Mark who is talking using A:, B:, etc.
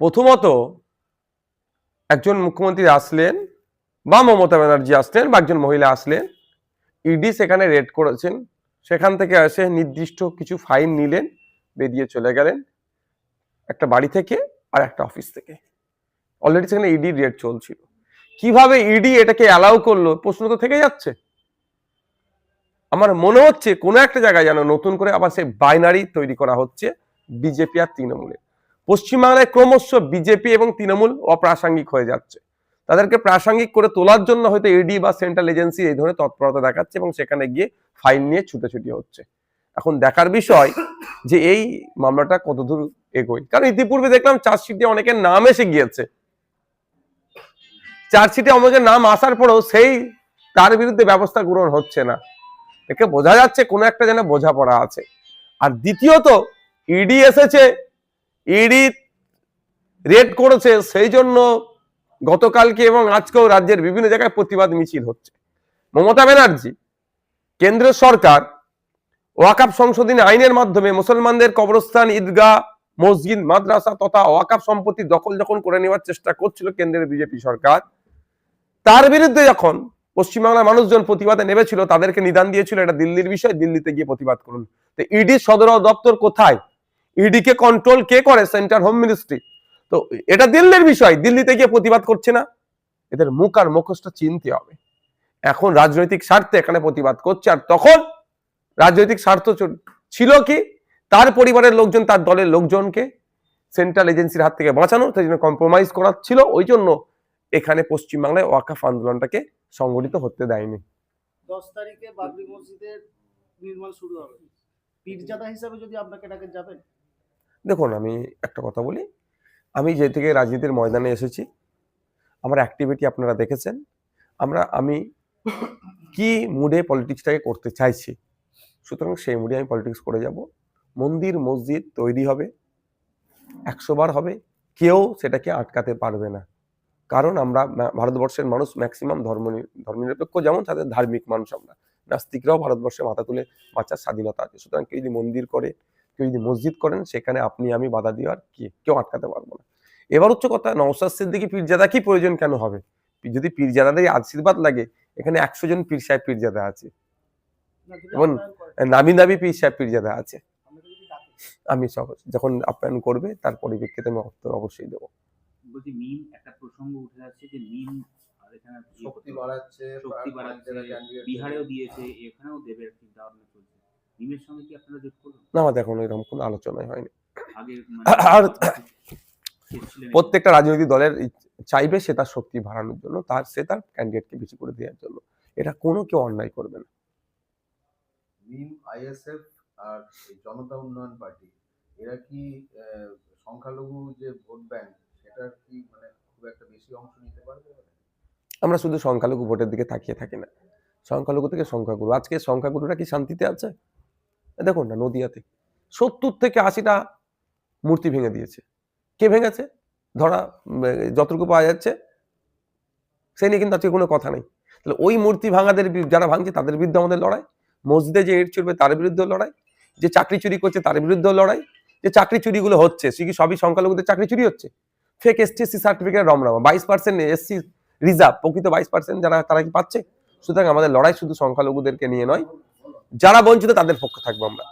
A: প্রথমত একজন মুখ্যমন্ত্রী আসলেন বা মমতা ব্যানার্জি আসলেন বা একজন মহিলা আসলেন, ইডি সেখানে রেড করেছেন, সেখান থেকে এসে নির্দিষ্ট কিছু ফাইন নিলেন, বেরিয়ে চলে গেলেন, একটা বাড়ি থেকে আর একটা অফিস থেকে। অলরেডি সেখানে ইডি রেড চলছিল। কীভাবে ইডি এটাকে অ্যালাউ করল, প্রশ্ন তো থেকে যাচ্ছে। আমার মনে হচ্ছে কোনো একটা জায়গায় যেন নতুন করে আবার সেই বাইনারি তৈরি করা হচ্ছে, বিজেপি আর তৃণমূলে পশ্চিমবাংলায় ক্রমশ বিজেপি এবং তৃণমূল অপ্রাসঙ্গিক হয়ে যাচ্ছে। তাদেরকে প্রাসঙ্গিক করে তোলার জন্য হয়তো ইডি বা সেন্ট্রাল এজেন্সি এই ধরনের তৎপরতা দেখাচ্ছে এবং সেখানে গিয়ে ফাইন নিয়ে ছুটোছুটি হচ্ছে। এখন দেখার বিষয় যে এই মামলাটা কতদূর এগোয়? কারণ ইতিপূর্বে দেখলাম চার্জশিটে অনেকের নাম এসে গিয়েছে। চার্জশিটে অনেকের নাম আসার পরেও সেই তার বিরুদ্ধে ব্যবস্থা গ্রহণ হচ্ছে না। একে বোঝা যাচ্ছে কোনো একটা যেন বোঝাপড়া আছে। আর দ্বিতীয়ত ইডি এসেছে ইডি রেড করেছে, সেই জন্য গতকালকে এবং আজকেও রাজ্যের বিভিন্ন জায়গায় প্রতিবাদ মিছিল হচ্ছে। মমতা ব্যানার্জি, কেন্দ্র সরকার ওয়াকাফ সংশোধনী আইনের মাধ্যমে মুসলমানদের কবরস্থান, ঈদগাহ, মসজিদ, মাদ্রাসা তথা ওয়াকাফ সম্পত্তি দখল যখন করে নেওয়ার চেষ্টা করছিল কেন্দ্রের বিজেপি সরকার, তার বিরুদ্ধে যখন পশ্চিমবাংলার মানুষজন প্রতিবাদে নেমেছিল, তাদেরকে নিদান দিয়েছিল, এটা দিল্লির বিষয়, দিল্লিতে গিয়ে প্রতিবাদ করুন। তো ইডি সদর দপ্তর কোথায়? ইডি কে কন্ট্রোল কে করে? সেন্টার হোম মিনিস্ট্রি তো এটা দিল্লির বিষয়। দিল্লিতে গিয়ে প্রতিবাদ করছে না। এদের মুখ আর মুখোশটা চিনতে হবে। এখন রাজনৈতিক স্বার্থে এখানে প্রতিবাদ করছে। আর তখন রাজনৈতিক স্বার্থ ছিল কি? তার পরিবারের লোকজন, তার দলের লোকজনকে সেন্ট্রাল এজেন্সির হাত থেকে বাঁচানো, তাই জন্য কম্প্রোমাইজ করার ছিল। ওই জন্য এখানে পশ্চিমবাংলায় ওয়াকাফ আন্দোলনটাকে সংগঠিত হতে দেয়নি।
B: দশ তারিখে বাবরি মসজিদের নির্মাণ শুরু হবে। পীরজাদা হিসাবে যদি আপনাকে ডাকে যাবেন?
A: দেখুন, আমি একটা কথা বলি। আমি যে থেকে রাজনীতির ময়দানে এসেছি, আমার অ্যাক্টিভিটি আপনারা দেখেছেন। আমরা, আমি কি মুডে পলিটিক্সটাকে করতে চাইছি, সুতরাং সেই মুডে আমি পলিটিক্স করে যাব। মন্দির, মসজিদ তৈরি হবে, একশো বার হবে, কেউ সেটাকে আটকাতে পারবে না। কারণ আমরা ভারতবর্ষের মানুষ ম্যাক্সিমাম ধর্ম ধর্মনিরপেক্ষ যেমন তাদের ধার্মিক মানুষ আমরা। নাস্তিকরাও ভারতবর্ষে মাথা তুলে বাঁচার স্বাধীনতা আছে। সুতরাং কেউ যদি মন্দির করে কেউ যদি মসজিদ করেন সেখানে আপনি আমি বাধা দিয়ে আর কি কেউ আটকাতে পারব না। এবার হচ্ছে কথা নওসাদ সিদ্দিকি পীরজাদা কি প্রয়োজন কেন হবে? যদি পীরজাদাদের আশীর্বাদ লাগে এখানে একশো জন পীর সাহেব পীরজাদা আছে। এবং নামি দামি পীর সাহেব পীরজাদা আছে। আমি সহজ যখন আপ্যায়ন করবে তার পরিপ্রেক্ষিতে আমি অর্থ অবশ্যই দেবো।
C: বলছি মিম একটা প্রসঙ্গ উঠে যাচ্ছে যে মিম আর এখানে
D: শক্তি বাড়াচ্ছে
C: শক্তি বাড়াচ্ছে বিহারেও দিয়েছে এখানেও দেবে চিন্তা ভাবনা চলছে। মিমের সঙ্গে কি আপনারা যোগ করবেন?
A: না আমাদের এখন এরকম কোনো আলোচনাই হয়নি। আর প্রত্যেকটা রাজনৈতিক দলের চাইবে সে তার শক্তি বাড়ানোর জন্য তার সে তার ক্যান্ডিডেটকে বেশি করে দেওয়ার জন্য। এটা কোনো কেউ অন্যায় করবে না।
D: মিম আইএসএফ আর জনতা উন্নয়ন পার্টি এরা কি সংখ্যালঘু যে ভোট ব্যাংক সেটার কি মানে খুব একটা বেশি অংশ নিতে পারবে?
A: আমরা শুধু সংখ্যালঘু ভোটের দিকে তাকিয়ে থাকি না। সংখ্যালঘু থেকে সংখ্যাগুরু। আজকে সংখ্যাগুরুরা কি শান্তিতে আছে? দেখুন না, নদিয়াতে সত্তর থেকে আশিটা মূর্তি ভেঙে দিয়েছে। কে ভেঙেছে? ধরা যতটুকু পাওয়া যাচ্ছে, সে নিয়ে কিন্তু আজকে কোনো কথা নেই। তাহলে ওই মূর্তি ভাঙাদের যারা ভাঙছে তাদের বিরুদ্ধে আমাদের লড়াই, মসজিদে যে ইট চলবে তার বিরুদ্ধে লড়াই, যে চাকরি চুরি করছে তার বিরুদ্ধে লড়াই, যে চাকরি চুরিগুলো হচ্ছে, সে কি সবই সংখ্যালঘুদের চাকরি চুরি হচ্ছে? ফেক এসটিএসসি সার্টিফিকেট রমরামা বাইশ পার্সেন্ট এসসি রিজার্ভ প্রকৃত বাইশ পার্সেন্ট যারা, তারা কি পাচ্ছে? সুতরাং আমাদের লড়াই শুধু সংখ্যালঘুদেরকে নিয়ে নয় যারা বঞ্চিত তাদের পক্ষে থাকব আমরা।